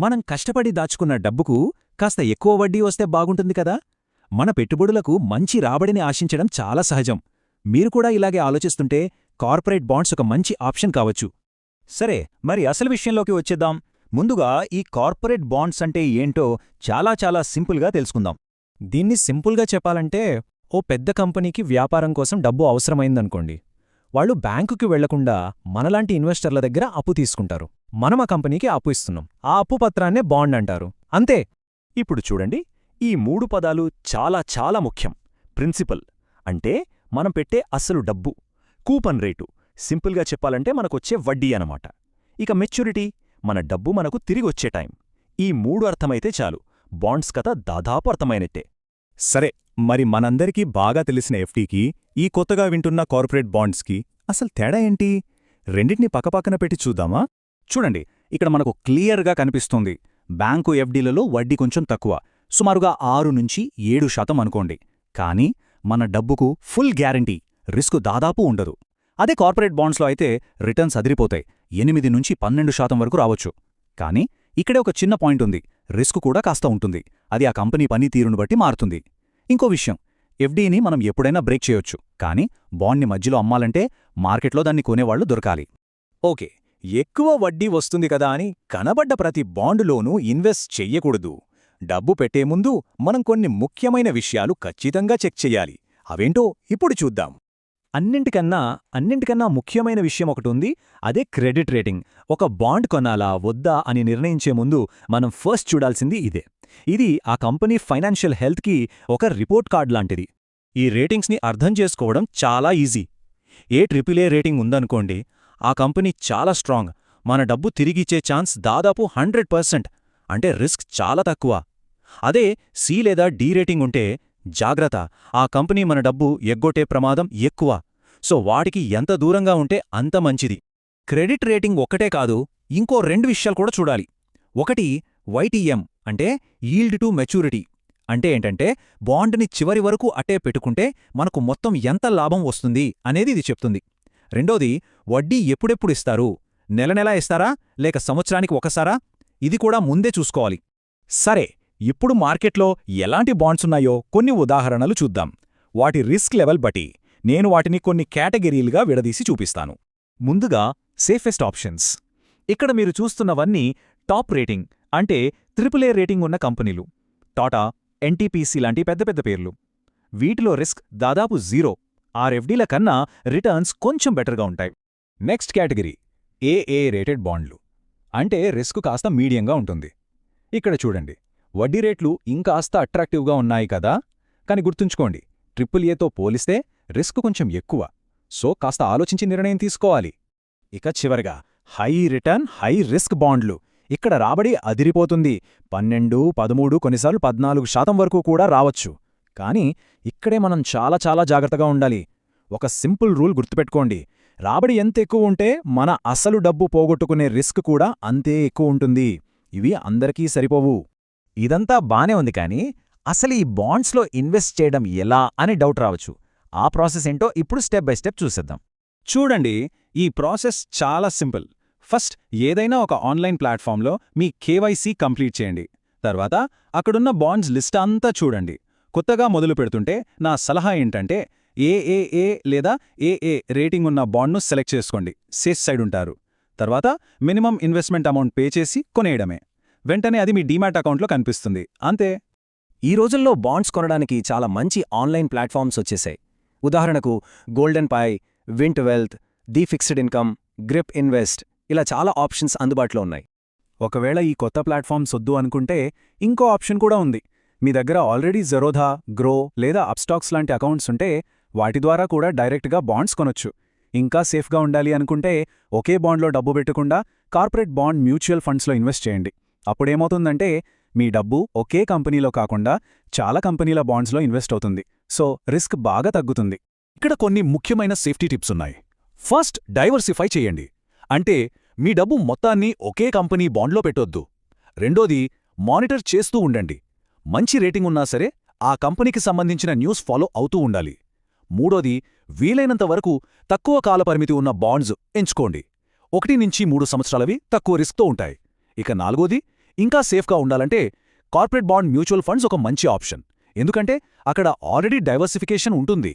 మనం కష్టపడి దాచుకున్న డబ్బుకు కాస్త ఎక్కువ వడ్డీ వస్తే బాగుంటుంది కదా? మన పెట్టుబడులకు మంచి రాబడిని ఆశించడం చాలా సహజం. మీరు కూడా ఇలాగే ఆలోచిస్తుంటే కార్పొరేట్ బాండ్స్ ఒక మంచి ఆప్షన్ కావచ్చు. సరే మరి అసలు విషయంలోకి వచ్చేద్దాం. ముందుగా ఈ కార్పొరేట్ బాండ్స్ అంటే ఏంటో చాలా చాలా సింపుల్గా తెలుసుకుందాం. దీన్ని సింపుల్గా చెప్పాలంటే ఓ పెద్ద కంపెనీకి వ్యాపారం కోసం డబ్బు అవసరమైందనుకోండి. వాళ్ళు బ్యాంకుకి వెళ్ళకుండా మనలాంటి ఇన్వెస్టర్ల దగ్గర అప్పు తీసుకుంటారు. మనం ఆ కంపెనీకి అప్పు ఇస్తున్నాం. ఆ అప్పు పత్రాన్నే బాండ్ అంటారు. అంతే. ఇప్పుడు చూడండి. ఈ మూడు పదాలు చాలా చాలా ముఖ్యం. ప్రిన్సిపల్ అంటే మనం పెట్టే అసలు డబ్బు. Coupon rate. సింపుల్గా చెప్పాలంటే మనకొచ్చే వడ్డీ అనమాట ఇక మెచ్యూరిటీ. మన డబ్బు మనకు తిరిగొచ్చే టైం. ఈ మూడు అర్థమైతే చాలు. బాండ్స్ కథ దాదాపు అర్థమైనట్టే. సరే మరి మనందరికీ బాగా తెలిసిన ఎఫ్డీకి ఈ కొత్తగా వింటున్న కార్పొరేట్ బాండ్స్కి అసలు తేడా ఏంటి? రెండింటిని పక్కపక్కన పెట్టి చూద్దామా? చూడండి ఇక్కడ మనకు క్లియర్గా కనిపిస్తుంది. బ్యాంకు ఎఫ్డీలలో వడ్డీ కొంచెం తక్కువ సుమారుగా ఆరు నుంచి ఏడు శాతం అనుకోండి. కానీ మన డబ్బుకు ఫుల్ గ్యారంటీ రిస్క్ దాదాపు ఉండదు. అదే కార్పొరేట్ బాండ్స్లో అయితే రిటర్న్స్ అదిరిపోతాయి ఎనిమిది నుంచి పన్నెండు శాతం వరకు రావచ్చు. కానీ ఇక్కడే ఒక చిన్న పాయింట్ ఉంది రిస్క్ కూడా కాస్త ఉంటుంది. అది ఆ కంపెనీ పనితీరును బట్టి మారుతుంది. ఇంకో విషయం ఎఫ్డీని మనం ఎప్పుడైనా బ్రేక్ చేయొచ్చు కానీ బాండ్ని మధ్యలో అమ్మాలంటే మార్కెట్లో దాన్ని కొనేవాళ్ళు దొరకాలి. ఓకే ఎక్కువ వడ్డీ వస్తుంది కదా అని కనబడ్డ ప్రతి బాండులోనూ ఇన్వెస్ట్ చెయ్యకూడదు. డబ్బు పెట్టే ముందు మనం కొన్ని ముఖ్యమైన విషయాలు ఖచ్చితంగా చెక్ చెయ్యాలి. అవేంటో ఇప్పుడు చూద్దాం. అన్నింటికన్నా అన్నింటికన్నా ముఖ్యమైన విషయం ఒకటి ఉంది. అదే క్రెడిట్ రేటింగ్. ఒక బాండ్ కొనాలా వద్దా అని నిర్ణయించే ముందు మనం ఫస్ట్ చూడాల్సింది ఇదే. ఇది ఆ కంపెనీ ఫైనాన్షియల్ హెల్త్కి ఒక రిపోర్ట్ కార్డ్ లాంటిది. ఈ రేటింగ్స్ని అర్థం చేసుకోవడం చాలా easy. A triple A rating ఉందనుకోండి ఆ కంపెనీ చాలా స్ట్రాంగ్. మన డబ్బు తిరిగిచ్చే ఛాన్స్ దాదాపు హండ్రెడ్ పర్సెంట్. అంటే రిస్క్ చాలా తక్కువ. అదే సి లేదా డి రేటింగ్ ఉంటే జాగ్రత్త. ఆ కంపెనీ మన డబ్బు ఎగ్గొట్టే ప్రమాదం ఎక్కువ. సో వాటికి ఎంత దూరంగా ఉంటే అంత మంచిది. క్రెడిట్ రేటింగ్ ఒక్కటే కాదు ఇంకో రెండు విషయాలు కూడా చూడాలి. ఒకటి వైటీఎం అంటే ఈల్డ్ టు మెచ్యూరిటీ. అంటే ఏంటంటే బాండ్ని చివరి వరకు అట్టే పెట్టుకుంటే మనకు మొత్తం ఎంత లాభం వస్తుంది అనేది ఇది చెప్తుంది. రెండోది వడ్డీ ఎప్పుడెప్పుడు ఇస్తారు? నెల నెలా ఇస్తారా? లేక సంవత్సరానికి ఒకసారా? ఇది కూడా ముందే చూసుకోవాలి. సరే ఇప్పుడు మార్కెట్లో ఎలాంటి బాండ్స్ ఉన్నాయో కొన్ని ఉదాహరణలు చూద్దాం. వాటి రిస్క్ లెవెల్ బట్టి నేను వాటిని కొన్ని కేటగిరీలుగా విడదీసి చూపిస్తాను. ముందుగా సేఫెస్ట్ ఆప్షన్స్. ఇక్కడ మీరు చూస్తున్నవన్నీ టాప్ రేటింగ్ అంటే త్రిపులే రేటింగ్ ఉన్న కంపెనీలు. టాటా ఎన్టీపీసీ లాంటి పెద్ద పెద్ద పేర్లు. వీటిలో రిస్క్ దాదాపు జీరో. ఆర్ఎఫ్డీల కన్నా రిటర్న్స్ కొంచెం బెటర్గా ఉంటాయి. నెక్స్ట్ కేటగిరీ ఏఏ రేటెడ్ బాండ్లు. అంటే రిస్క్ కాస్త మీడియంగా ఉంటుంది. ఇక్కడ చూడండి వడ్డీ రేట్లు ఇంకాస్త అట్రాక్టివ్గా ఉన్నాయి కదా? కాని గుర్తుంచుకోండి ట్రిపుల్ ఏతో పోలిస్తే రిస్క్ కొంచెం ఎక్కువ. సో కాస్త ఆలోచించి నిర్ణయం తీసుకోవాలి. ఇక చివరగా హై రిటర్న్ హై రిస్క్ బాండ్లు. ఇక్కడ రాబడి అదిరిపోతుంది. పన్నెండు పదమూడు కొన్నిసార్లు పద్నాలుగు శాతం వరకు కూడా రావచ్చు. కానీ ఇక్కడే మనం చాలా చాలా జాగ్రత్తగా ఉండాలి. ఒక సింపుల్ రూల్ గుర్తుపెట్టుకోండి. రాబడి ఎంత ఎక్కువ ఉంటే మన అసలు డబ్బు పోగొట్టుకునే రిస్క్ కూడా అంతే ఎక్కువ ఉంటుంది. ఇవి అందరికీ సరిపోవు. ఇదంతా బానే ఉంది కానీ అసలు ఈ బాండ్స్లో ఇన్వెస్ట్ చేయడం ఎలా అని డౌట్ రావచ్చు. ఆ ప్రాసెస్ ఏంటో ఇప్పుడు స్టెప్ బై స్టెప్ చూసేద్దాం. చూడండి ఈ ప్రాసెస్ చాలా సింపుల్. ఫస్ట్ ఏదైనా ఒక ఆన్లైన్ ప్లాట్ఫామ్లో మీ కేవైసీ కంప్లీట్ చేయండి. తర్వాత అక్కడున్న బాండ్స్ లిస్ట్ అంతా చూడండి. కొత్తగా మొదలు పెడుతుంటే నా సలహా ఏంటంటే ఏఏఏ లేదా ఏఏ రేటింగ్ ఉన్న బాండ్ను సెలెక్ట్ చేసుకోండి. సేఫ్ సైడ్ ఉంటారు. తర్వాత మినిమం ఇన్వెస్ట్మెంట్ అమౌంట్ పే చేసి కొనేయడమే. వెంటనే అది మీ డీమ్యాట్ అకౌంట్లో కనిపిస్తుంది. అంతే. ఈ రోజుల్లో బాండ్స్ కొనడానికి చాలా మంచి ఆన్లైన్ ప్లాట్ఫామ్స్ వచ్చేశాయి ఉదాహరణకు Golden Pi Wint Wealth the fixed income Grip invest ఇలా చాలా ఆప్షన్స్ అందుబాటులో ఉన్నాయి. ఒకవేళ ఈ కొత్త ప్లాట్ఫామ్స్ వద్దు అనుకుంటే ఇంకో ఆప్షన్ కూడా ఉంది. మీ దగ్గర ఆల్రెడీ జెరోధా గ్రో లేదా అప్స్టాక్స్ లాంటి అకౌంట్స్ ఉంటే వాటి ద్వారా కూడా డైరెక్ట్గా బాండ్స్ కొనొచ్చు. ఇంకా సేఫ్గా ఉండాలి అనుకుంటే ఒకే బాండ్లో డబ్బు పెట్టకుండా కార్పొరేట్ బాండ్ మ్యూచువల్ ఫండ్స్లో ఇన్వెస్ట్ చేయండి. అప్పుడేమవుతుందంటే మీ డబ్బు ఒకే కంపెనీలో కాకుండా చాలా కంపెనీల బాండ్స్లో ఇన్వెస్ట్ అవుతుంది. సో రిస్క్ బాగా తగ్గుతుంది. ఇక్కడ కొన్ని ముఖ్యమైన సేఫ్టీ టిప్స్ ఉన్నాయి. ఫస్ట్ డైవర్సిఫై చేయండి. అంటే మీ డబ్బు మొత్తాన్ని ఒకే కంపెనీ బాండ్లో పెట్టొద్దు. రెండోది మానిటర్ చేస్తూ ఉండండి. మంచి రేటింగ్ ఉన్నా సరే ఆ కంపెనీకి సంబంధించిన న్యూస్ ఫాలో అవుతూ ఉండాలి. మూడోది వీలైనంత వరకు తక్కువ కాలపరిమితి ఉన్న బాండ్స్ ఎంచుకోండి. ఒకటి నుంచి మూడు సంవత్సరాలవి తక్కువ రిస్క్తో ఉంటాయి. ఇక నాలుగోది ఇంకా సేఫ్గా ఉండాలంటే కార్పొరేట్ బాండ్ మ్యూచువల్ ఫండ్స్ ఒక మంచి ఆప్షన్. ఎందుకంటే అక్కడ ఆల్రెడీ డైవర్సిఫికేషన్ ఉంటుంది.